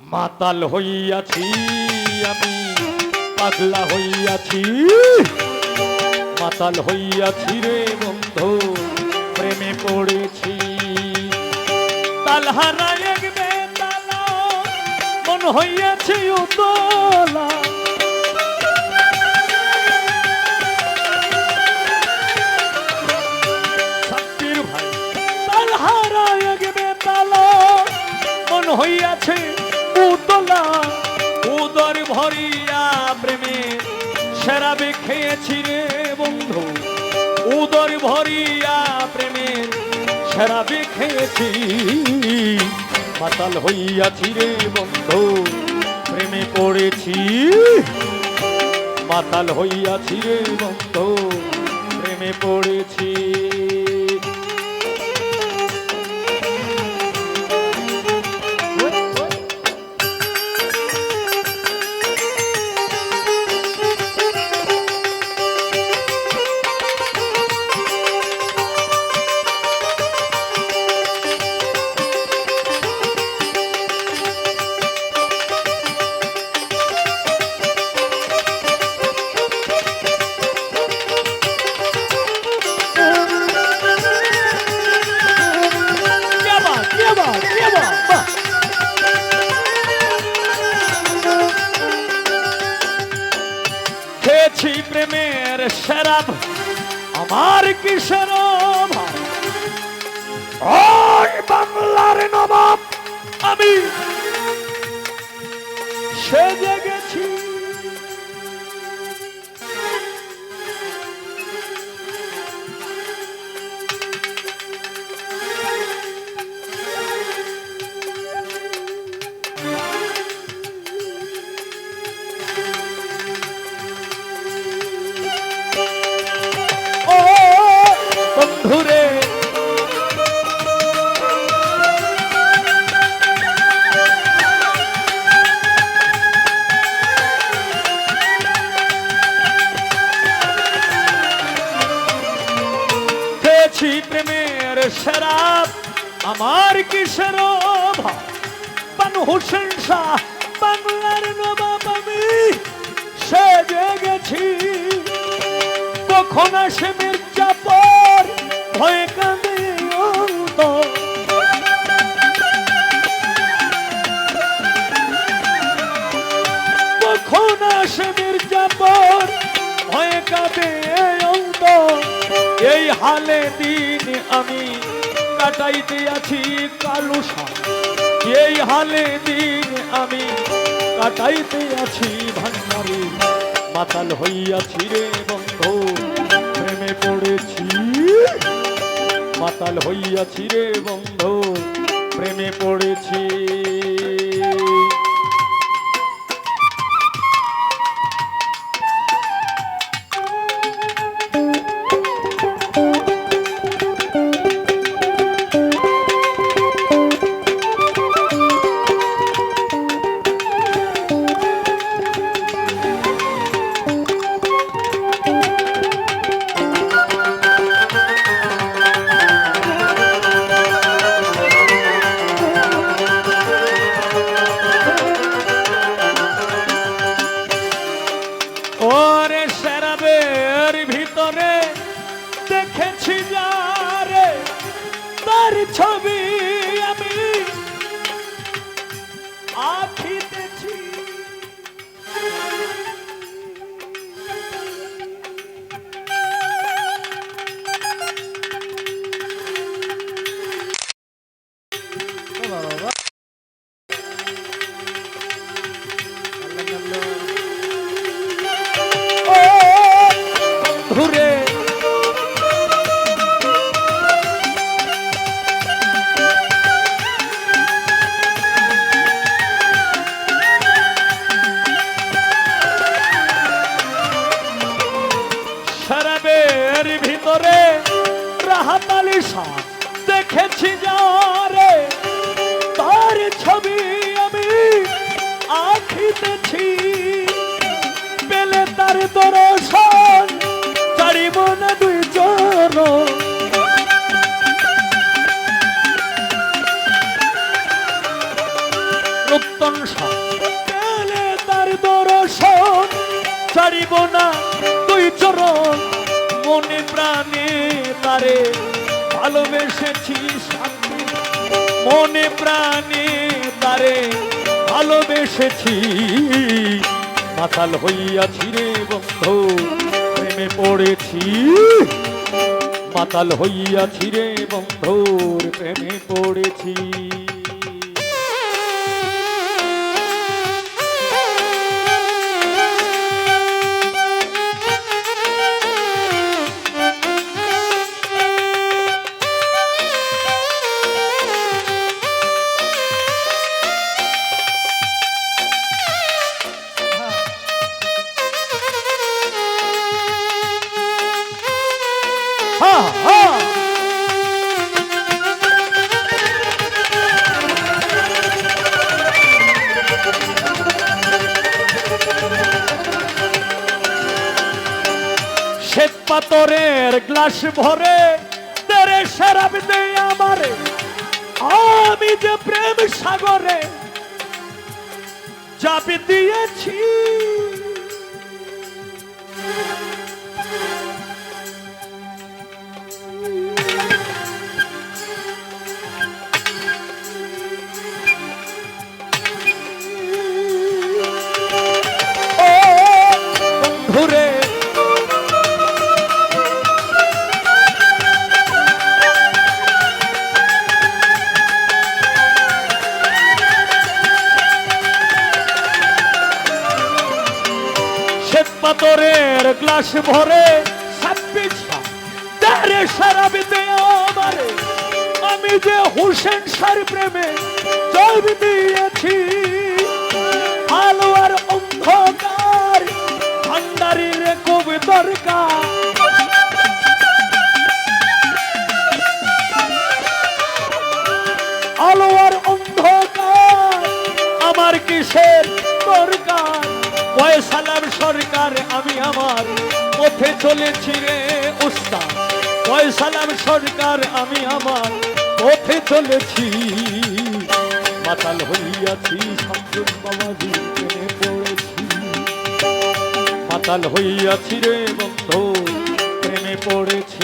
মাতাল হইয়াছি আমি, পাগলা হইয়াছি। মাতাল হইয়াছি রে বন্ধু, প্রেমে পড়েছি। তালহারা এক বেতালা, মন হইয়াছি উতলা। হইয়াছে উতলা, উদর ভরিয়া প্রেমে। সেরাবে খেয়েছি রে বন্ধু, উদর ভরিয়া প্রেমে। সেরাবে খেয়েছি মাতাল হইয়াছি রে বন্ধু, প্রেমে পড়েছি। মাতাল হইয়াছি রে বন্ধু, প্রেমে পড়েছি। সেজে গেছি বন্ধুরে কিসের বানু হোসেন শাহ, বাংলার নবাব আমি। সেজে গেছি। কখন আসে মির্জাপর ভয়ে কাঁদে অন্তর। কখন আসে মির্জাপর ভয়ে কাঁদে অন্তর। এই হালে দিন আমি কাটাইতে আছি কালুসা এই হালে দিন আমি কাটাইতে আছি ভান্ডারি। মাতাল হইয়াছি রে বন্ধু, প্রেমে পড়েছি। মাতাল হইয়াছি রে বন্ধ, প্রেমে পড়েছি। দেখেছি যারে তার ছবি। শরাবের ভিতরে রাহাত আলী শাহ দেখেছি যারে। তার ছবি আমি আখিতেছি পেলে তার দর্শন ছাড়িব না দুই জন প্রত্যংশা পেলে তার দর্শন ছাড়িব না চরণ, মনে প্রাণে তারে ভালোবেসেছি শান্তি। মনে প্রাণে তারে ভালোবেসেছি। মাতাল হইয়াছি রে বন্ধু, প্রেমে পড়েছি। মাতাল হইয়াছি রে বন্ধুর প্রেমে পড়েছি। পাথরের গ্লাস ভরে তেরে শরাব দে আমারে। আমি যে প্রেম সাগরে চাপি দিয়েছি। পাথরের গ্লাস ভরে তারে আমি যে হুসেন সার প্রেমে জব দিয়েছি আলো আর অন্ধকার, ভান্ডারির খুব দরকার আলোয়ার অন্ধকার, আমার কিসের দরকার? পয়সালাম সরকার, আমি আমার পথে চলেছি রে উস্তাদ। পয়সালাম সরকার, আমি আমার পথে চলেছি। মাতাল হইয়াছি শামসুর বাবাজি প্রেমে পড়েছি। মাতাল হইয়াছি রে বন্ধু প্রেমে পড়েছি।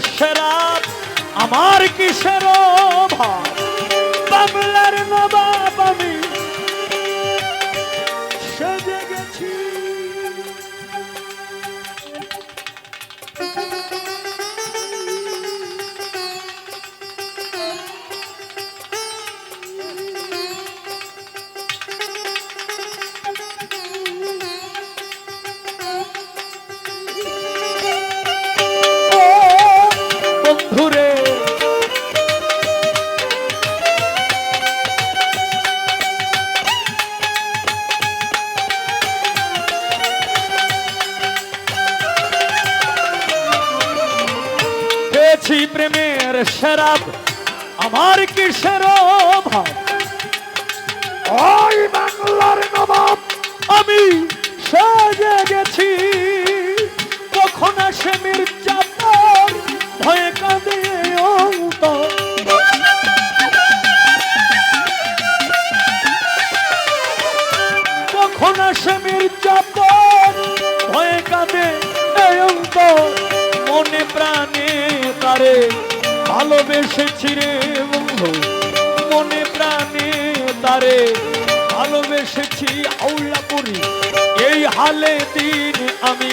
সেরাপ আমার কিসের ভাবলার বাংলার নবাব আমি প্রেমের সেরাব আমার কিসের অভাব? ওই বাংলার নবাব। আমি সাজে গেছি। কখন আসে মির্জাপুর ভয়ে কাঁদে অন্তর ভালোবেসেছি রে বন্ধু। মনে প্রাণে তারে ভালোবেসেছি আউলা করি এই হালে দিন আমি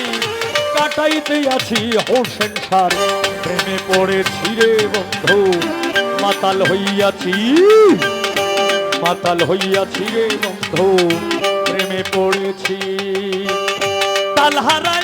কাটাই চাইতে আছি হোসেন সার। প্রেমে পড়েছি রে বন্ধু। মাতাল হইয়াছি। মাতাল হইয়াছি রে বন্ধু। প্রেমে পড়েছি। তালহারা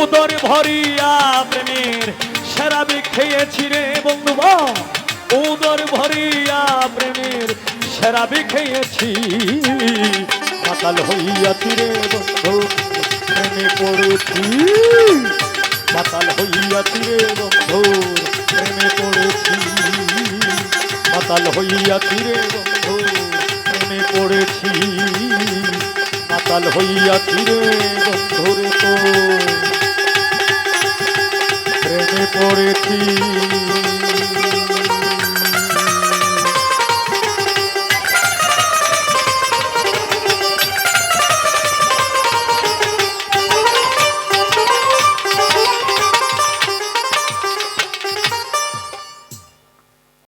উদর ভরিয়া প্রেমের সেরাবি খেয়েছি রে বন্ধু উদর ভরিয়া প্রেমের সেরাবি খেয়েছি। মাতাল হইয়াছি রে বন্ধু, প্রেমে পড়েছি। মাতাল হইয়াছি রে বন্ধু, প্রেমে পড়েছি। মাতাল হইয়াছি রে বন্ধু, প্রেমে পড়েছি। কাল হইয়া তীরে ধরে তো। প্রেমে পড়েছি।